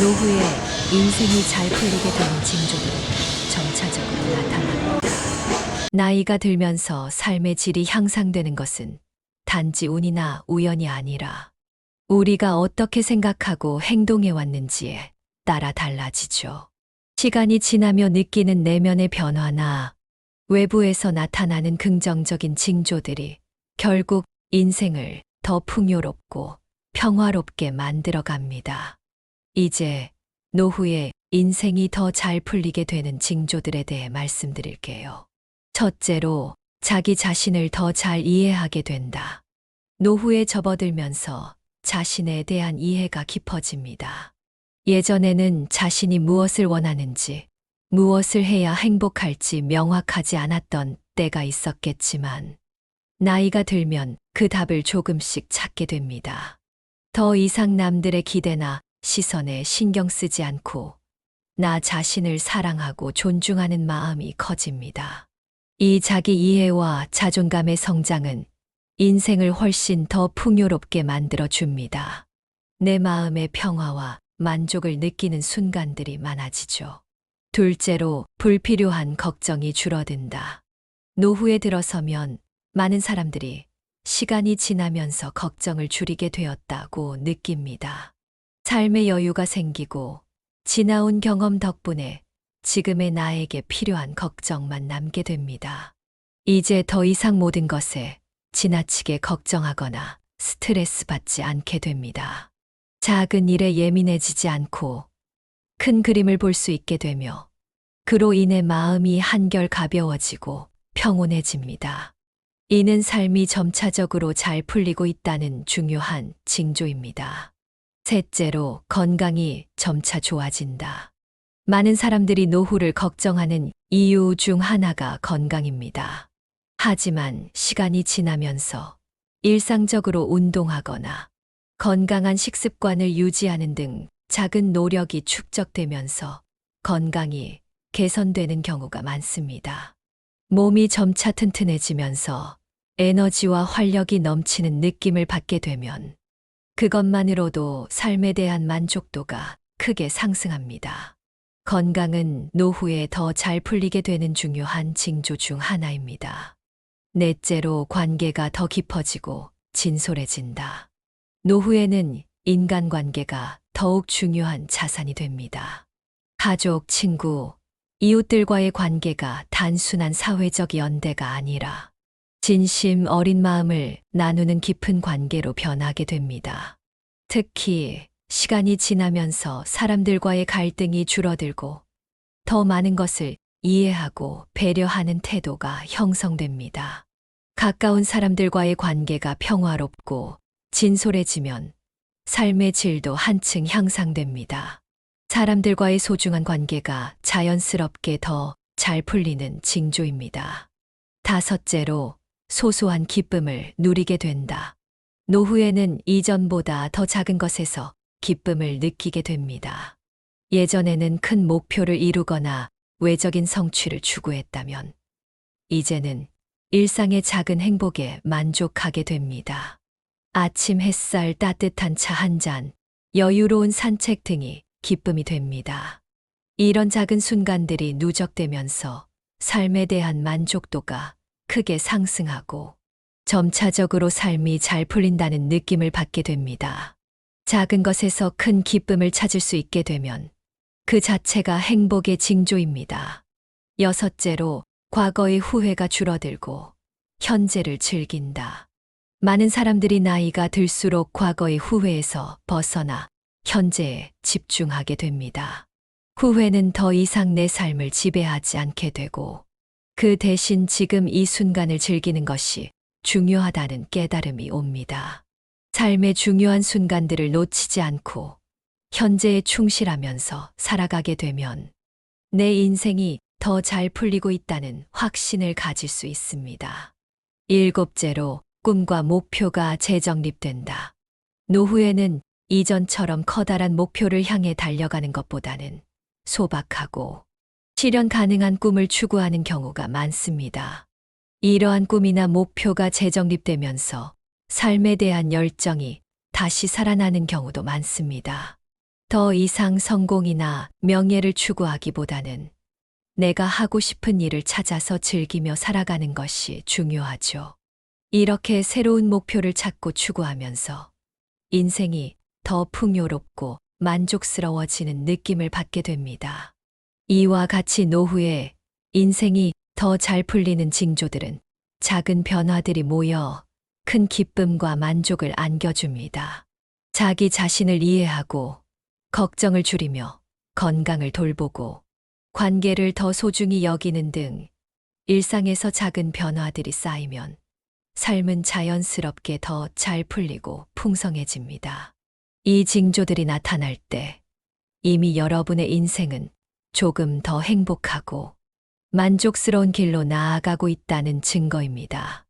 노후에 인생이 잘 풀리게 되는 징조들은 점차적으로 나타납니다. 나이가 들면서 삶의 질이 향상되는 것은 단지 운이나 우연이 아니라 우리가 어떻게 생각하고 행동해 왔는지에 따라 달라지죠. 시간이 지나며 느끼는 내면의 변화나 외부에서 나타나는 긍정적인 징조들이 결국 인생을 더 풍요롭고 평화롭게 만들어 갑니다. 이제 노후에 인생이 더 잘 풀리게 되는 징조들에 대해 말씀드릴게요. 첫째로 자기 자신을 더 잘 이해하게 된다. 노후에 접어들면서 자신에 대한 이해가 깊어집니다. 예전에는 자신이 무엇을 원하는지, 무엇을 해야 행복할지 명확하지 않았던 때가 있었겠지만, 나이가 들면 그 답을 조금씩 찾게 됩니다. 더 이상 남들의 기대나 시선에 신경 쓰지 않고, 나 자신을 사랑하고 존중하는 마음이 커집니다. 이 자기 이해와 자존감의 성장은 인생을 훨씬 더 풍요롭게 만들어 줍니다. 내 마음의 평화와 만족을 느끼는 순간들이 많아지죠. 둘째로 불필요한 걱정이 줄어든다. 노후에 들어서면 많은 사람들이 시간이 지나면서 걱정을 줄이게 되었다고 느낍니다. 삶의 여유가 생기고 지나온 경험 덕분에 지금의 나에게 필요한 걱정만 남게 됩니다. 이제 더 이상 모든 것에 지나치게 걱정하거나 스트레스 받지 않게 됩니다. 작은 일에 예민해지지 않고 큰 그림을 볼 수 있게 되며 그로 인해 마음이 한결 가벼워지고 평온해집니다. 이는 삶이 점차적으로 잘 풀리고 있다는 중요한 징조입니다. 셋째로 건강이 점차 좋아진다. 많은 사람들이 노후를 걱정하는 이유 중 하나가 건강입니다. 하지만 시간이 지나면서 일상적으로 운동하거나 건강한 식습관을 유지하는 등 작은 노력이 축적되면서 건강이 개선되는 경우가 많습니다. 몸이 점차 튼튼해지면서 에너지와 활력이 넘치는 느낌을 받게 되면 그것만으로도 삶에 대한 만족도가 크게 상승합니다. 건강은 노후에 더 잘 풀리게 되는 중요한 징조 중 하나입니다. 넷째로 관계가 더 깊어지고 진솔해진다. 노후에는 인간관계가 더욱 중요한 자산이 됩니다. 가족, 친구, 이웃들과의 관계가 단순한 사회적 연대가 아니라 진심 어린 마음을 나누는 깊은 관계로 변하게 됩니다. 특히 시간이 지나면서 사람들과의 갈등이 줄어들고 더 많은 것을 이해하고 배려하는 태도가 형성됩니다. 가까운 사람들과의 관계가 평화롭고 진솔해지면 삶의 질도 한층 향상됩니다. 사람들과의 소중한 관계가 자연스럽게 더 잘 풀리는 징조입니다. 다섯째로 소소한 기쁨을 누리게 된다. 노후에는 이전보다 더 작은 것에서 기쁨을 느끼게 됩니다. 예전에는 큰 목표를 이루거나 외적인 성취를 추구했다면, 이제는 일상의 작은 행복에 만족하게 됩니다. 아침 햇살 따뜻한 차 한 잔, 여유로운 산책 등이 기쁨이 됩니다. 이런 작은 순간들이 누적되면서 삶에 대한 만족도가 크게 상승하고 점차적으로 삶이 잘 풀린다는 느낌을 받게 됩니다. 작은 것에서 큰 기쁨을 찾을 수 있게 되면 그 자체가 행복의 징조입니다. 여섯째로 과거의 후회가 줄어들고 현재를 즐긴다. 많은 사람들이 나이가 들수록 과거의 후회에서 벗어나 현재에 집중하게 됩니다. 후회는 더 이상 내 삶을 지배하지 않게 되고 그 대신 지금 이 순간을 즐기는 것이 중요하다는 깨달음이 옵니다. 삶의 중요한 순간들을 놓치지 않고 현재에 충실하면서 살아가게 되면 내 인생이 더 잘 풀리고 있다는 확신을 가질 수 있습니다. 일곱째로 꿈과 목표가 재정립된다. 노후에는 이전처럼 커다란 목표를 향해 달려가는 것보다는 소박하고 실현 가능한 꿈을 추구하는 경우가 많습니다. 이러한 꿈이나 목표가 재정립되면서 삶에 대한 열정이 다시 살아나는 경우도 많습니다. 더 이상 성공이나 명예를 추구하기보다는 내가 하고 싶은 일을 찾아서 즐기며 살아가는 것이 중요하죠. 이렇게 새로운 목표를 찾고 추구하면서 인생이 더 풍요롭고 만족스러워지는 느낌을 받게 됩니다. 이와 같이 노후에 인생이 더 잘 풀리는 징조들은 작은 변화들이 모여 큰 기쁨과 만족을 안겨줍니다. 자기 자신을 이해하고 걱정을 줄이며 건강을 돌보고 관계를 더 소중히 여기는 등 일상에서 작은 변화들이 쌓이면 삶은 자연스럽게 더 잘 풀리고 풍성해집니다. 이 징조들이 나타날 때 이미 여러분의 인생은 조금 더 행복하고 만족스러운 길로 나아가고 있다는 증거입니다.